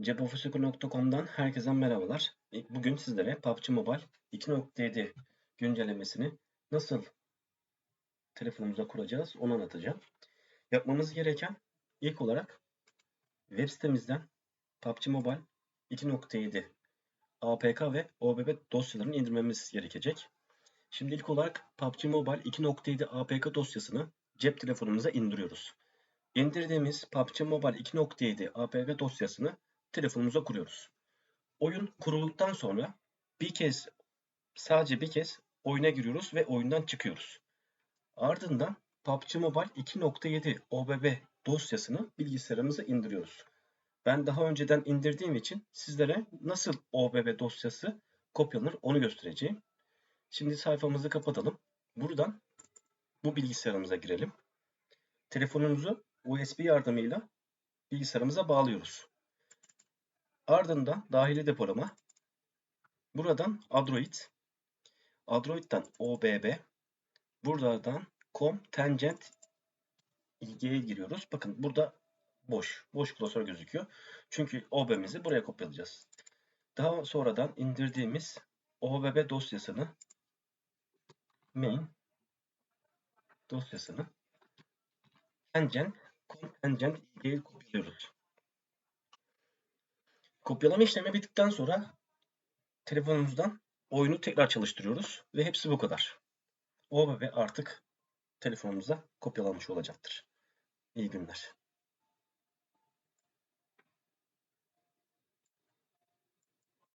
Cepofisiko.com'dan herkese merhabalar. Bugün sizlere PUBG Mobile 2.7 güncellemesini nasıl telefonumuza kuracağız onu anlatacağım. Yapmamız gereken ilk olarak web sitemizden PUBG Mobile 2.7 APK ve OBB dosyalarını indirmemiz gerekecek. Şimdi ilk olarak PUBG Mobile 2.7 APK dosyasını cep telefonumuza indiriyoruz. İndirdiğimiz PUBG Mobile 2.7 APK dosyasını telefonumuza kuruyoruz. Oyun kurulduktan sonra bir kez sadece bir kez oyuna giriyoruz ve oyundan çıkıyoruz. Ardından PUBG Mobile 2.7 OBB dosyasını bilgisayarımıza indiriyoruz. Ben daha önceden indirdiğim için sizlere nasıl OBB dosyası kopyalanır onu göstereceğim. Şimdi sayfamızı kapatalım. Buradan bu bilgisayarımıza girelim. Telefonumuzu USB yardımıyla bilgisayarımıza bağlıyoruz. Ardından dahili depolama. Buradan Android. Android'den OBB. Buradan com tangent ilgiye giriyoruz. Bakın burada boş. Boş klasör gözüküyor. Çünkü OBB'mizi buraya kopyalayacağız. Daha sonradan indirdiğimiz OBB dosyasını main dosyasını tangent com tangent ilgiye kopyalıyoruz. Kopyalama işlemi bittikten sonra telefonumuzdan oyunu tekrar çalıştırıyoruz ve hepsi bu kadar. O ve artık telefonumuza kopyalanmış olacaktır. İyi günler.